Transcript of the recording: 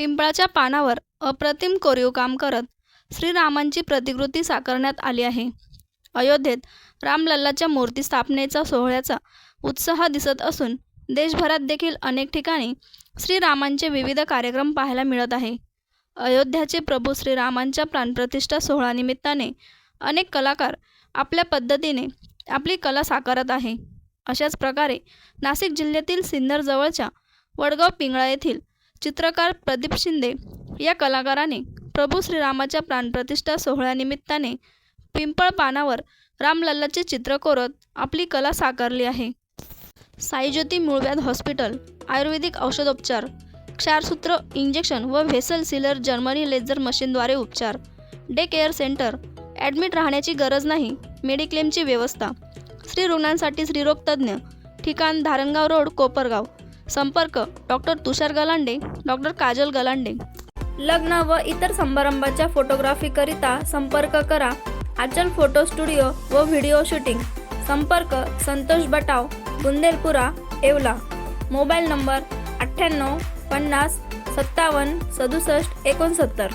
पिंपळाच्या पानावर अप्रतिम कोरीव काम करत श्रीरामांची प्रतिकृती साकारण्यात आली आहे. अयोध्येत रामलल्लाच्या मूर्ती स्थापनेचा सोहळ्याचा उत्साह दिसत असून देशभरात देखील अनेक ठिकाणी श्रीरामांचे विविध कार्यक्रम पाहायला मिळत आहे. अयोध्याचे प्रभू श्रीरामांच्या प्राणप्रतिष्ठा सोहळ्यानिमित्ताने अनेक कलाकार आपल्या पद्धतीने आपली कला साकारत आहे. अशाच प्रकारे नाशिक जिल्ह्यातील सिन्नरजवळच्या वडगाव पिंगळा येथील चित्रकार प्रदीप शिंदे या कलाकाराने प्रभू श्रीरामाच्या प्राणप्रतिष्ठा सोहळ्यानिमित्ताने पिंपळ पानावर रामलल्लाचे चित्र कोरत आपली कला साकारली आहे. साईज्योती मूळव्याध हॉस्पिटल आयुर्वेदिक औषधोपचार क्षारसूत्र इंजेक्शन व व्हेसल सिलर जर्मनी लेझर मशीनद्वारे उपचार डे केअर सेंटर ॲडमिट राहण्याची गरज नाही मेडिक्लेमची व्यवस्था स्त्री रुग्णांसाठी स्त्रीरोग तज्ज्ञ ठिकाण धारणगाव रोड कोपरगाव संपर्क डॉक्टर तुषार गलांडे डॉक्टर काजल गलांडे. लग्न व इतर समारंभाच्या फोटोग्राफीकरिता संपर्क करा. आचल फोटो स्टुडिओ व व्हिडिओ शूटिंग. संपर्क संतोष बटाव बुंदेलपुरा येवला. मोबाईल नंबर अठ्ठ्याण्णव पन्नास सत्तावन्न सदुसष्ट एकोणसत्तर.